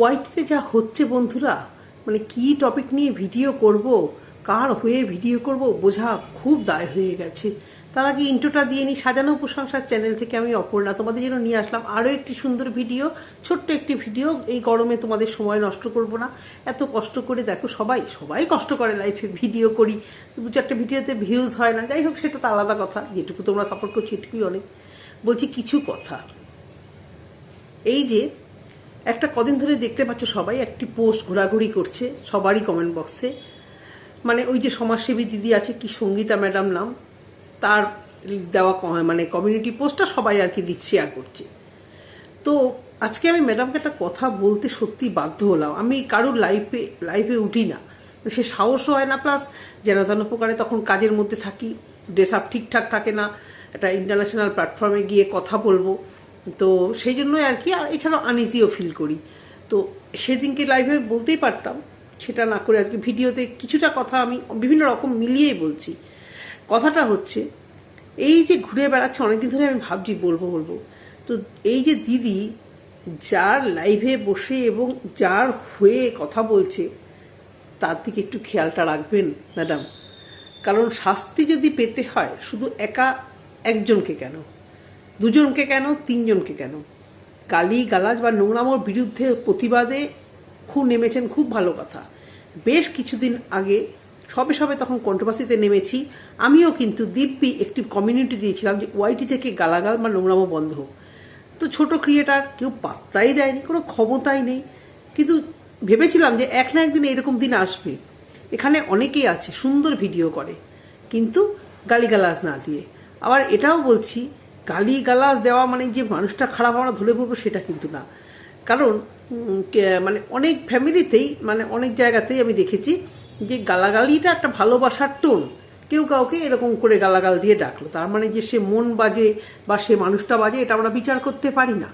ওয়াইটিতে যা হচ্ছে বন্ধুরা মানে কি টপিক নিয়ে ভিডিও করব, কার হয়ে ভিডিও করব, বোঝা খুব দায় হয়ে গেছে। তার আগে ইন্টোটা দিয়ে নিই, সাজানো প্রশংসার চ্যানেল থেকে আমি অপর্ণা তোমাদের জন্য নিয়ে আসলাম আরও একটি সুন্দর ভিডিও ছোট্ট একটি ভিডিও এই গরমে তোমাদের সময় নষ্ট করব না। এত কষ্ট করে দেখো সবাই সবাই কষ্ট করে লাইফে ভিডিও করি। দু চারটে ভিডিওতে ভিউজ হয় না, যাই হোক সেটা তো আলাদা কথা, যেটুকু তোমরা সাপোর্ট করছ এটুকুই অনেক। বলছি কিছু কথা। এই যে একটা কদিন ধরে দেখতে পাচ্ছ সবাই একটি পোস্ট ঘোরাঘুরি করছে, সবারই কমেন্ট বক্সে মানে ওই যে সমাজসেবী দিদি আছে, কি সঙ্গীতা ম্যাডাম নাম, তার দেওয়া মানে কমিউনিটি পোস্টটা সবাই আর কি দিচ্ছে আর করছে। তো আজকে আমি ম্যাডামকে একটা কথা বলতে সত্যি বাধ্য হলাম। আমি কারোর লাইফে লাইফে উঠি না। সে সাহসও হয় না প্লাস যেন তেন প্রকারে তখন কাজের মধ্যে থাকি ড্রেস আপ ঠিকঠাক থাকে না, একটা ইন্টারন্যাশনাল প্ল্যাটফর্মে গিয়ে কথা বলব। তো সেই জন্যই আর কি এছাড়াও আনইজিও ফিল করি। তো সেদিনকে লাইভে বলতেই পারতাম, সেটা না করে আজকে ভিডিওতে কিছুটা কথা আমি বিভিন্ন রকম মিলিয়েই বলছি। কথাটা হচ্ছে, এই যে ঘুরে বেড়াচ্ছে, অনেকদিন ধরে আমি ভাবছি, বলব বলব। তো এই যে দিদি, যার লাইভে বসে এবং যার হয়ে কথা বলছে, তার দিকে একটু খেয়ালটা রাখবেন ম্যাডাম কারণ শাস্তি যদি পেতে হয়, শুধু একা একজনকে কেন? দুজনকে কেন? তিনজনকে কেন? গালি, গালাজ বা নোংরামোর বিরুদ্ধে প্রতিবাদে খুব নেমেছেন খুব ভালো কথা। বেশ কিছুদিন আগে, সবে সবে তখন কন্ট্রোভার্সিতে নেমেছি। আমিও কিন্তু দিব্যি একটি কমিউনিটি দিয়েছিলাম যে ওয়াইটি থেকে গালাগাল বা নোংরামো বন্ধ হোক। তো ছোট ক্রিয়েটার কেউ পাত্তাই দেয়নি, কোনো ক্ষমতাই নেই। কিন্তু ভেবেছিলাম যে এক না একদিন এরকম দিন আসবে। এখানে অনেকেই আছে, সুন্দর ভিডিও করে, কিন্তু গালিগালাজ না দিয়ে। আবার এটাও বলছি গালি গালাজ দেওয়া মানে যে মানুষটা খারাপ আমরা ধরে পড়ব সেটা কিন্তু না। কারণ মানে অনেক ফ্যামিলিতেই মানে অনেক জায়গাতেই আমি দেখেছি যে গালাগালিটা একটা ভালোবাসার টোন। কেউ কাউকে এরকম করে গালাগাল দিয়ে ডাকলো। তার মানে যে সে মন বাজে বা সে মানুষটা বাজে, এটা আমরা বিচার করতে পারি না।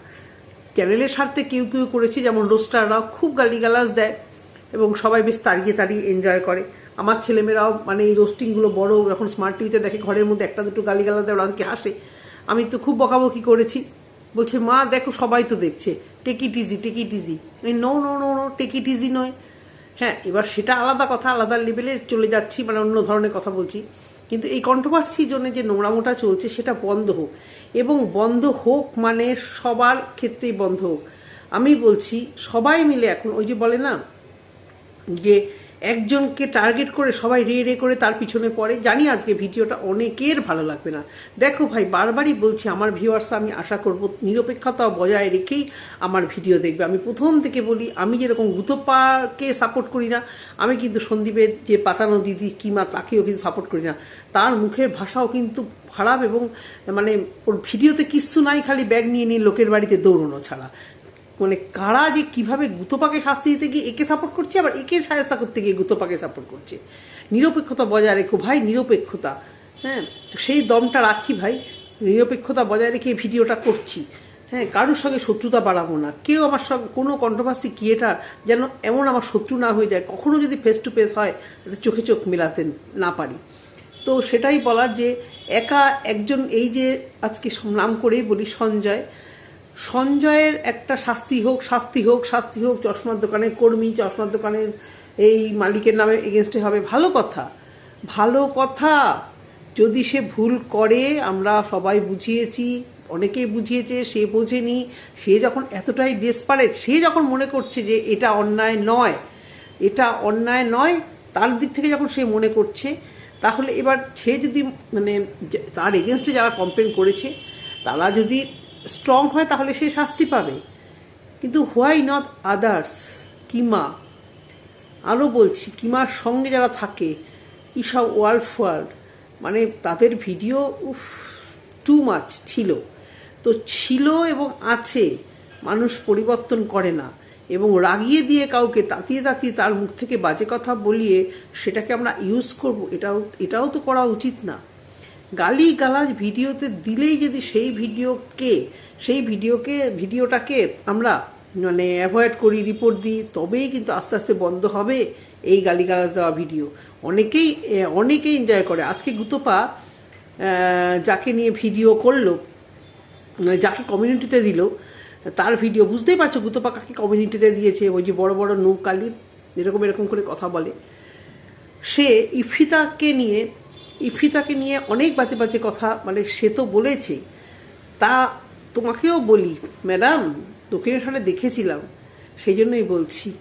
চ্যানেলের স্বার্থে কেউ কেউ করেছে, যেমন রোস্টাররাও খুব গালিগালাজ দেয় এবং সবাই বেশ তাড়িয়ে তাড়িয়ে এনজয় করে। আমার ছেলেমেয়েরাও মানে এই রোস্টিংগুলো বড়, এখন স্মার্ট টিভিতে দেখে ঘরের মধ্যে একটা দুটো গালিগালাজ দেয়, ওরা হাসে। আমি তো খুব বকাবকি করেছি। বলছে, মা, দেখো, সবাই তো দেখছে। Take it easy take it easy no no no no take it easy নয়। হ্যাঁ এবার সেটা আলাদা কথা, আলাদা লেভেলে চলে যাচ্ছি মানে অন্য ধরনের কথা বলছি। কিন্তু এই কন্ট্রোভার্সি জন্য যে নোংরামোটা চলছে, সেটা বন্ধ হোক। এবং বন্ধ হোক মানে সবার ক্ষেত্রেই বন্ধ হোক। আমি বলছি, সবাই মিলে এখন, ওই যে বলে না, যে একজনকে টার্গেট করে সবাই রে রে করে তার পিছনে পড়ে। জানি আজকে ভিডিওটা অনেকের ভালো লাগবে না। দেখো ভাই, বারবারই বলছি, আমার ভিউয়ার্স আমি আশা করব নিরপেক্ষতা বজায় রেখেই আমার ভিডিও দেখবে। আমি প্রথম থেকে বলি, আমি যেরকম গুতপাকে সাপোর্ট করি না, আমি কিন্তু সন্দীপের যে পাতানো দিদি কিমা, তাকেও কিন্তু সাপোর্ট করি না। তার মুখের ভাষাও কিন্তু খারাপ এবং মানে ওর ভিডিওতে কিচ্ছু নাই, খালি ব্যাগ নিয়ে নিয়ে লোকের বাড়িতে দৌড়ানো ছাড়া। মানে কারা যে কীভাবে গুতপাকে শাস্তি দিতে গিয়ে একে সাপোর্ট করছে, আবার একে সায়স্তা করতে গিয়ে গুতপাকে সাপোর্ট করছে? নিরপেক্ষতা বজায় রেখো ভাই, নিরপেক্ষতা। হ্যাঁ সেই দমটা রাখি ভাই, নিরপেক্ষতা বজায় রেখে ভিডিওটা করছি। হ্যাঁ কারোর সঙ্গে শত্রুতা বাড়াবো না। কেউ আমার সঙ্গে, কোনো কন্ট্রোভার্সি ক্রিয়েটার যেন এমন আমার শত্রু না হয়ে যায়, কখনো যদি ফেস টু ফেস হয়, তাতে চোখে চোখ মেলাতে না পারি। তো সেটাই বলার যে, একা একজন, এই যে আজকে নাম করেই বলি সঞ্জয় সঞ্জয়ের একটা শাস্তি হোক শাস্তি হোক শাস্তি হোক, চশমার দোকানের কর্মী, চশমার দোকানের এই মালিকের নামে এগেনস্টে হবে। ভালো কথা। ভালো কথা। যদি সে ভুল করে, আমরা সবাই বুঝিয়েছি, অনেকেই বুঝিয়েছে, সে বোঝেনি। সে যখন এতটাই ডেসপারেট সে যখন মনে করছে যে এটা অন্যায় নয়, এটা অন্যায় নয়, তার দিক থেকে যখন সে মনে করছে, তাহলে এবার সে যদি মানে তার এগেনস্টে যারা কমপ্লেন করেছে, তারা যদি স্ট্রং হয়, তাহলে সে শাস্তি পাবে। কিন্তু হোয়াই নট আদার্স কিমা? আরও বলছি, কিমার সঙ্গে যারা থাকে, ঈশা ওয়ার্ল্ড ওয়ার্ল্ড মানে তাদের ভিডিও, উফ টু মাচ ছিল। তো ছিল এবং আছে, মানুষ পরিবর্তন করে না। এবং রাগিয়ে দিয়ে কাউকে তাতিয়ে তাতিয়ে তার মুখ থেকে বাজে কথা বলিয়ে সেটাকে আমরা ইউজ করব, এটাও এটাও তো করা উচিত না। গালি গালাজ ভিডিওতে দিলেই যদি সেই ভিডিওকে সেই ভিডিওকে, ভিডিওটাকে আমরা মানে অ্যাভয়েড করি রিপোর্ট দিই, তবেই কিন্তু আস্তে আস্তে বন্ধ হবে এই গালিগালাজ দেওয়া ভিডিও। অনেকেই অনেকেই এনজয় করে। আজকে গুতপা যাকে নিয়ে ভিডিও করল, যাকে কমিউনিটিতে দিল, তার ভিডিও, বুঝতেই পারছ গুতপা কাকে কমিউনিটিতে দিয়েছে, ওই যে বড় বড় নৌকালি এরকম এরকম করে কথা বলে। সে ইফিতাকে নিয়ে ইফিতাকে নিয়ে অনেক বাজে বাজে কথা মানে সে তো বলেছে। তা তোমাকেও বলি, ম্যাডাম দক্ষিণেশ্বরে দেখেছিলাম সেই জন্যই বলছি।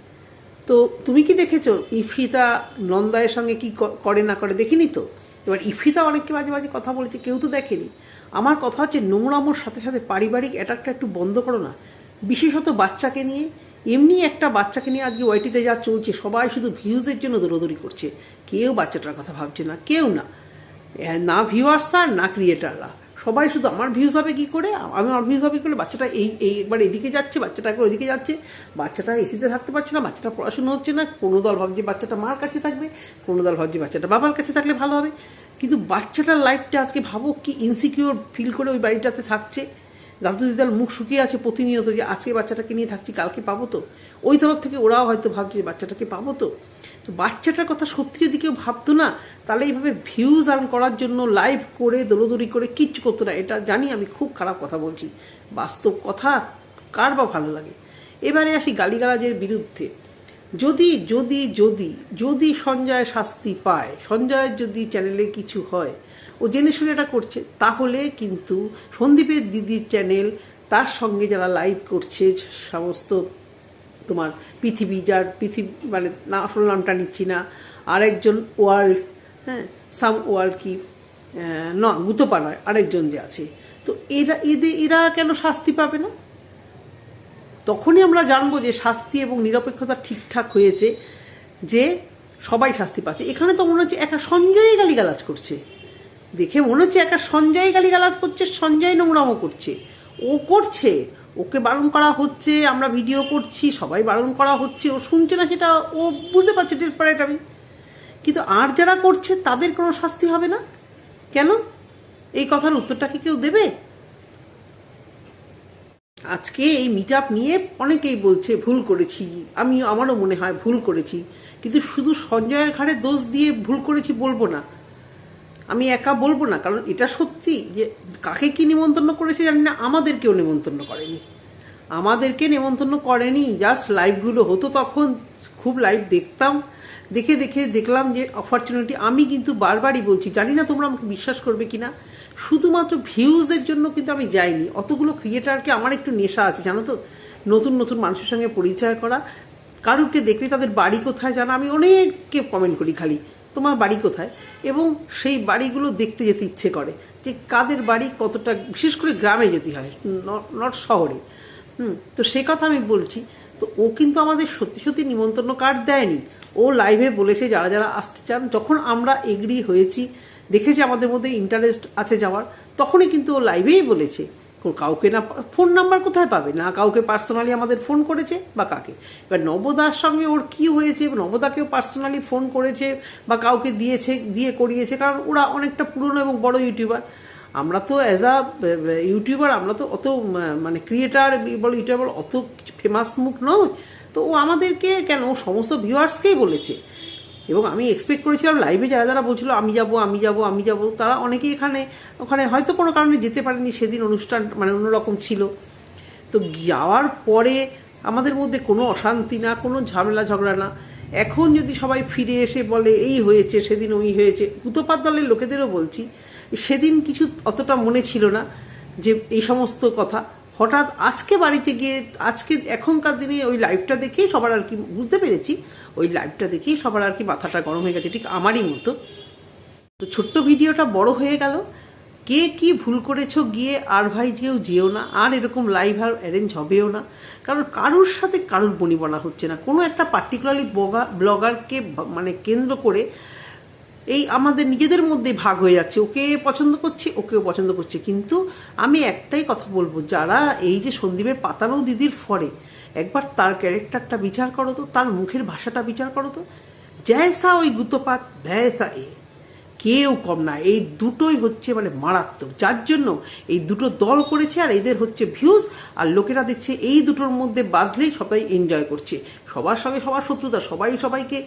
তো তুমি কি দেখেছ? ইফিতা নন্দায়ের সঙ্গে কি করে না করে দেখিনি তো? এবার ইফিতা অনেককে মাঝে মাঝে কথা বলেছে, কেউ তো দেখেনি। আমার কথা হচ্ছে নোংরামোর সাথে সাথে পারিবারিক অ্যাটাকটা একটু বন্ধ করো না। বিশেষত বাচ্চাকে নিয়ে, এমনি একটা বাচ্চাকে নিয়ে আজকে ওয়াইটিতে যা চলছে, সবাই শুধু ভিউজের জন্য দৌড়দৌড়ি করছে। কেউ বাচ্চাটার কথা ভাবছে না, কেউ না। না ভিউয়ার্স আর না ক্রিয়েটাররা সবাই শুধু আমার ভিউজ হবে কি করে? আমি আমার ভিউজ হবে কি করে? বাচ্চাটা এই এই একবার এদিকে যাচ্ছে, বাচ্চাটা একবার ওইদিকে যাচ্ছে। বাচ্চাটা এসিতে থাকতে পারছে না, বাচ্চাটা পড়াশুনো হচ্ছে না। কোনো দল ভাবছে বাচ্চাটা মার কাছে থাকবে, কোনো দল ভাবছে বাচ্চাটা বাবার কাছে থাকলে ভালো হবে। কিন্তু বাচ্চাটার লাইফটা আজকে ভাবো কি ইনসিকিউর ফিল করে ওই বাড়িটাতে থাকছে। দাদু দিদার মুখ শুকিয়ে আছে প্রতিনিয়ত যে আজকে বাচ্চাটাকে নিয়ে থাকছি, কালকে পাবো তো। ওই তরফ থেকে ওরাও হয়তো ভাবছে বাচ্চাটাকে পাবো তো। তো বাচ্চাটার কথা সত্যি যদি কেউ ভাবতো না, তাহলে এইভাবে ভিউজ আর্ন করার জন্য লাইভ করে দৌড়দৌড়ি করে কিচ্ছু করতো না। এটা জানি, আমি খুব খারাপ কথা বলছি। বাস্তব কথা কার বা ভালো লাগে? এবারে আসি গালিগালাজের বিরুদ্ধে। যদি যদি যদি যদি সঞ্জয় শাস্তি পায়, সঞ্জয়ের যদি চ্যানেলে কিছু হয়, ও জেনে শুনে এটা করছে, তাহলে কিন্তু সন্দীপের দিদির চ্যানেল তার সঙ্গে যারা লাইভ করছে, সমস্ত তোমার পৃথিবী, যার পৃথিবী মানে না, আসল নামটা নিচ্ছি না। আরেকজন ওয়ার্ল্ড হ্যাঁ সাম ওয়ার্ল্ড কি না, গুতপা নয়, আরেকজন যে আছে। তো এরা, এদের, এরা কেন শাস্তি পাবে না? তখনই আমরা জানব যে শাস্তি এবং নিরপেক্ষতা ঠিকঠাক হয়েছে, যে সবাই শাস্তি পাচ্ছে। এখানে তো মনে হচ্ছে একা সঞ্জয়ই গালিগালাজ করছে। দেখে মনে হচ্ছে একা সঞ্জয় গালিগালাজ করছে, সঞ্জয় নোংরামো করছে। ও করছে ওকে বারণ করা হচ্ছে, আমরা ভিডিও করছি, সবাই বারণ করা হচ্ছে, ও শুনছে না সেটা, ও বুঝতে পারছে ডেসপারেট আমি। কিন্তু আর যারা করছে, তাদের কোনো শাস্তি হবে না? কেন? এই কথার উত্তরটা কি কেউ দেবে? আজকে এই মিট নিয়ে অনেকেই বলছে, ভুল করেছি। আমি আমারও মনে হয় ভুল করেছি। কিন্তু শুধু সঞ্জয়ের ঘাড়ে দোষ দিয়ে ভুল করেছি বলব না। আমি একা বলব না, কারণ এটা সত্যি যে কাকে কি নিমন্ত্রণ করেছে জানি না, আমাদেরকেও নিমন্ত্রণ করেনি। আমাদেরকে নিমন্ত্রণ করেনি জাস্ট লাইভগুলো হতো তখন, খুব লাইভ দেখতাম। দেখে দেখে দেখলাম যে অপরচুনিটি আমি কিন্তু বারবারই বলছি, জানি না তোমরা আমাকে বিশ্বাস করবে কিনা, শুধুমাত্র ভিউজের জন্য কিন্তু আমি যাইনি। অতগুলো ক্রিয়েটারকে আমার একটু নেশা আছে, জানো তো? নতুন নতুন মানুষের সঙ্গে পরিচয় করা কারুকে দেখলে তাদের বাড়ি কোথায় জানা, আমি অনেককে কমেন্ট করি খালি। তোমার বাড়ি কোথায়? এবং সেই বাড়িগুলো দেখতে যেতে ইচ্ছে করে যে কাদের বাড়ি কতটা, বিশেষ করে গ্রামে যেতে হয় নট শহরে। হুম, তো সে কথা আমি বলছি, তো ও কিন্তু আমাদের সত্যি সত্যি নিমন্ত্রণ কার্ড দেয়নি। ও লাইভে বলেছে, যারা যারা আসতে চান, যখন আমরা এগ্রি হয়েছি, দেখেছি আমাদের মধ্যে ইন্টারেস্ট আছে যাওয়ার, তখনই কিন্তু ও লাইভেই বলেছে। কাউকে না ফোন নাম্বার কোথায় পাবে? না কাউকে পার্সোনালি আমাদের ফোন করেছে বা কাকে? এবার নবদার সঙ্গে ওর কি হয়েছে? নবদাকেও পার্সোনালি ফোন করেছে বা কাউকে দিয়েছে, দিয়ে করিয়েছে, কারণ ওরা অনেকটা পুরনো এবং বড় ইউটিউবার। আমরা তো অ্যাজ আ ইউটিউবার, আমরা তো অত মানে ক্রিয়েটার বলো, ইউটিউবার অত ফেমাস মুখ নয়। তো ও আমাদেরকে কেন? সমস্ত ভিউয়ার্সকেই বলেছে। এবং আমি এক্সপেক্ট করেছিলাম লাইভে যারা যারা বলছিল, আমি যাব আমি যাব আমি যাব, তারা অনেকেই এখানে, ওখানে হয়তো কোনো কারণে যেতে পারেনি, সেদিন অনুষ্ঠান মানে অন্যরকম ছিল। তো যাওয়ার পরে আমাদের মধ্যে কোনো অশান্তি না, কোনো ঝামেলা ঝগড়া না। এখন যদি সবাই ফিরে এসে বলে, এই হয়েছে, সেদিন ওই হয়েছে কুতোপাত দলের লোকেদেরও বলছি, সেদিন কিছু অতটা মনে ছিল না যে এই সমস্ত কথা। হঠাৎ আজকে বাড়িতে গিয়ে, আজকে এখনকার দিনে ওই লাইভটা দেখেই সবার আর কি বুঝতে পেরেছি। ওই লাইভটা দেখেই সবার আর কি মাথাটা গরম হয়ে গেছে, ঠিক আমারই মতো। তো ছোট্ট ভিডিওটা বড় হয়ে গেল। কে কি ভুল করেছ গিয়ে আর ভাই যেও যেও না, আর এরকম লাইভ আর অ্যারেঞ্জ হবেও না। কারণ কারোর সাথে কারোর বনিবনা হচ্ছে না। কোনো একটা পার্টিকুলারলি ব্লগারকে মানে কেন্দ্র করে এই আমাদের নিজেদের মধ্যে ভাগ হয়ে যাচ্ছে। ওকে পছন্দ করছে, ওকেও পছন্দ করছে। কিন্তু আমি একটাই কথা বলব, যারা এই যে সন্দীপের পাতানো দিদির ফরে, একবার তার ক্যারেক্টারটা বিচার করো তো, তার মুখের ভাষাটা বিচার করো তো। জয়সা ওই গুতপাত ভ্যাসা এ। কেউ কম না। এই দুটোই হচ্ছে মানে মারাত্মক। যার জন্য এই দুটো দল করেছে আর এদের হচ্ছে ভিউজ আর লোকেরা দেখছে এই দুটোর মধ্যে বাঁধলেই সবাই এনজয় করছে। সবার সঙ্গে সবার শত্রুতা, সবাই সবাইকে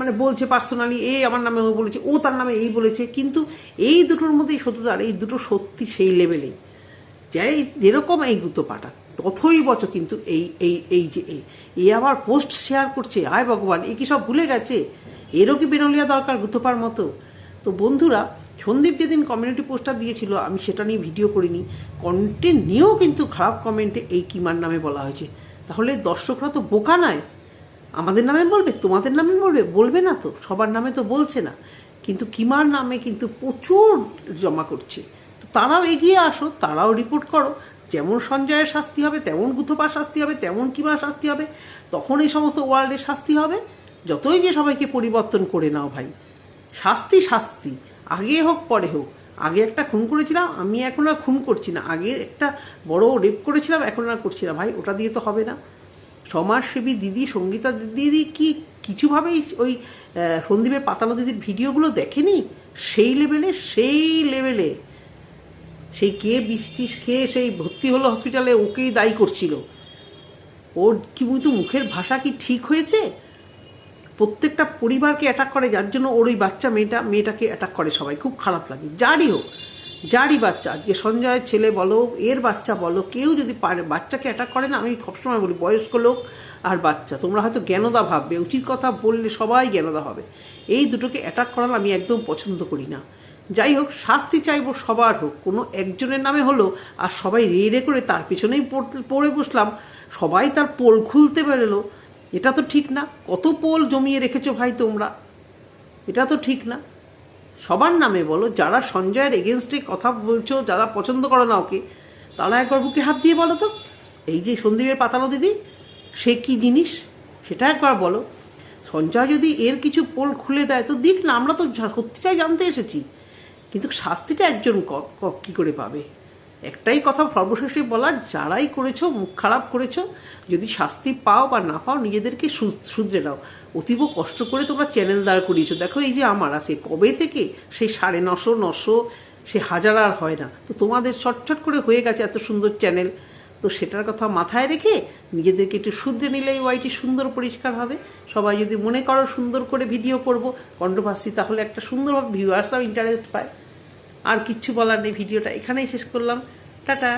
মানে বলছে পার্সোনালি এ আমার নামে ও বলেছে, ও তার নামে এই বলেছে। কিন্তু এই দুটোর মধ্যেই শত্রুতা আর এই দুটো সত্যি সেই লেভেলেই যাই, যেরকম এই গুতো পাটা তথই বচ কিন্তু এই এই এই যে এ। এ আবার পোস্ট শেয়ার করছে। আয় ভগবান, এ কি সব ভুলে গেছে? এরও কি বেরোলিয়া দরকার গুতোপার মতো? তো বন্ধুরা, সন্দীপ যেদিন কমিউনিটি পোস্টার দিয়েছিল, আমি সেটা নিয়ে ভিডিও করিনি। কন্টেন্ট নিয়েও কিন্তু খারাপ কমেন্টে এই কিমার নামে বলা হয়েছে। তাহলে দর্শকরা তো বোকা নয়। আমাদের নামে বলবে, তোমাদের নামে বলবে বলবে না তো, সবার নামে তো বলছে না। কিন্তু কিমার নামে কিন্তু প্রচুর জমা করছে। তো তারাও এগিয়ে আসো, তারাও রিপোর্ট করো। যেমন সঞ্জয়ের শাস্তি হবে, তেমন গুথপার শাস্তি হবে, তেমন কিমার শাস্তি হবে তখন এই সমস্ত ওয়ার্ল্ডের শাস্তি হবে। যতই যে সবাইকে পরিবর্তন করে নাও ভাই। শাস্তি শাস্তি। আগে হোক, পরে হোক। আগে একটা খুন করেছিলাম, আমি এখন আর খুন করছি না। আগে একটা বড় রেপ করেছিলাম, এখন আর করছি না। ভাই, ওটা দিয়ে তো হবে না। সমাজসেবী দিদি, সঙ্গীতা দিদি কি কিছুভাবেই ওই সন্দীপের পাতানো দিদির ভিডিওগুলো দেখেনি? সেই লেভেলে সেই লেভেলে সেই কে বৃষ্টিস খেয়ে সেই ভর্তি হলো হসপিটালে ওকেই দায়ী করছিল। ওর কি মুখের ভাষা কি ঠিক হয়েছে? প্রত্যেকটা পরিবারকে অ্যাটাক করে, যার জন্য ওর ওই বাচ্চা মেয়েটা, মেয়েটাকে অ্যাটাক করে সবাই। খুব খারাপ লাগে। যারই হোক, যারই বাচ্চা আজকে সঞ্জয়ের ছেলে বলো এর বাচ্চা বলো, কেউ যদি পারে, বাচ্চাকে অ্যাটাক করে না, আমি সবসময় বলি, বয়স্ক লোক আর বাচ্চা, তোমরা হয়তো জ্ঞানদা ভাববে, উচিত কথা বললে সবাই জ্ঞানদা হবে। এই দুটোকে অ্যাটাক করানো আমি একদম পছন্দ করি না। যাই হোক, শাস্তি চাইব সবার হোক, কোনো একজনের নামে হলো, আর সবাই রে রে করে তার পিছনেই পড়ে বসলাম। সবাই তার পোল খুলতে বেরোলো। এটা তো ঠিক না। কত পোল জমিয়ে রেখেছো ভাই তোমরা? এটা তো ঠিক না। সবার নামে বলো, যারা সঞ্জয়ের এগেনস্টে কথা বলছো, যারা পছন্দ করো না ওকে, তারা একবার বুকে হাত দিয়ে বলো তো। এই যে সন্দীপের পাতানো দিদি, সে কি জিনিস? সেটা একবার বলো। সঞ্জয় যদি এর কিছু পোল খুলে দেয়, তো দিক না, আমরা তো সত্যিটাই জানতে এসেছি। কিন্তু শাস্তিটা একজন কি করে পাবে? একটাই কথা সর্বশেষে বলার যারাই করেছ, মুখ খারাপ করেছ, যদি শাস্তি পাও বা না পাও, নিজেদেরকে শুধরে নাও। অতীব কষ্ট করে তোমরা চ্যানেল দাঁড় করিয়েছো। দেখো, এই যে আমার আছে, কবে থেকে সেই সাড়ে নশো নশো, সে হাজার আর হয় না। তো তোমাদের ছটছট করে হয়ে গেছে এত সুন্দর চ্যানেল তো সেটার কথা মাথায় রেখে নিজেদেরকে একটু শুধরে নিলেই ওয়াইটি সুন্দর পরিষ্কার হবে। সবাই যদি মনে করো সুন্দর করে ভিডিও করব কণ্ঠভাষী তাহলে একটা সুন্দরভাবে ভিউয়ার্সরাও ইন্টারেস্ট পায়। আর কিচ্ছু বলার নেই ভিডিওটা এখানেই শেষ করলাম। টাটা।